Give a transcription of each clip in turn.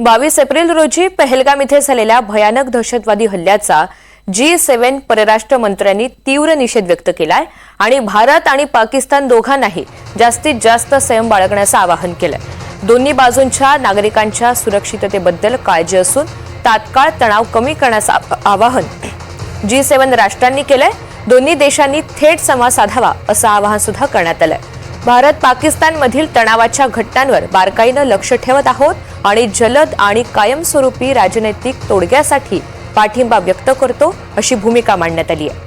बावीस एप्रिल रोजी पहलगाम इथे झालेल्या भयानक दहशतवादी हल्ल्याचा जी सेव्हन परराष्ट्र मंत्र्यांनी तीव्र निषेध व्यक्त केलाय आणि भारत आणि पाकिस्तान दोघांनाही जास्तीत जास्त संयम बाळगण्याचं आवाहन केलंय. दोन्ही बाजूंच्या नागरिकांच्या सुरक्षिततेबद्दल काळजी असून तात्काळ तणाव कमी करण्याचं आवाहन जी सेव्हन राष्ट्रांनी केलंय. दोन्ही देशांनी थेट संवाद साधावा असं आवाहन सुद्धा करण्यात आलंय. भारत पाकिस्तानमधील तणावाच्या घटनांवर बारकाईनं लक्ष ठेवत आहोत आणि जलद आणि कायमस्वरूपी राजनैतिक तोडग्यासाठी पाठिंबा व्यक्त करतो अशी भूमिका मांडण्यात आली आहे.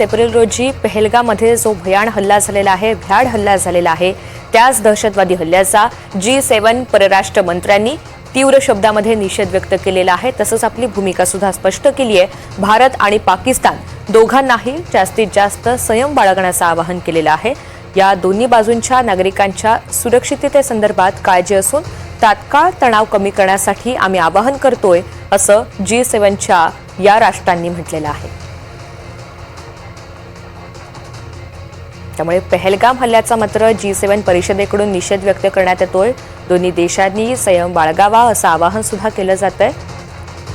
एप्रिल रोजी पहलगामध्ये जो भयाण हल्ला झालेला आहे भ्याड हल्ला झालेला आहे त्याच दहशतवादी हल्ल्याचा जी सेवन परराष्ट्र मंत्र्यांनी तीव्र शब्दामध्ये निषेध व्यक्त केलेला आहे. तसंच आपली भूमिका सुद्धा स्पष्ट केली आहे भारत आणि पाकिस्तान दोघांनाही जास्तीत जास्त संयम बाळगण्याचं आवाहन केलेलं आहे. या दोन्ही बाजूंच्या नागरिकांच्या सुरक्षिततेसंदर्भात काळजी असून तात्काळ तणाव कमी करण्यासाठी आम्ही आवाहन करतोय असं जी सेवनच्या या राष्ट्रांनी म्हटलेलं आहे. त्यामुळे पहलगाम हल्ल्याचा मात्र जी सेवन परिषदेकडून निषेध व्यक्त करण्यात येतोय. दोन्ही देशांनी संयम बाळगावा असं आवाहन सुद्धा केलं जात आहे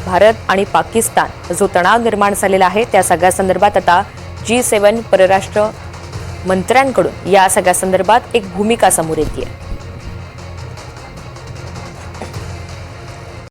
भारत आणि पाकिस्तान जो तणाव निर्माण झालेला आहे त्या सगळ्या संदर्भात आता जी सेवन परराष्ट्र मंत्र्यांकडून या सगळ्या संदर्भात एक भूमिका समोर येते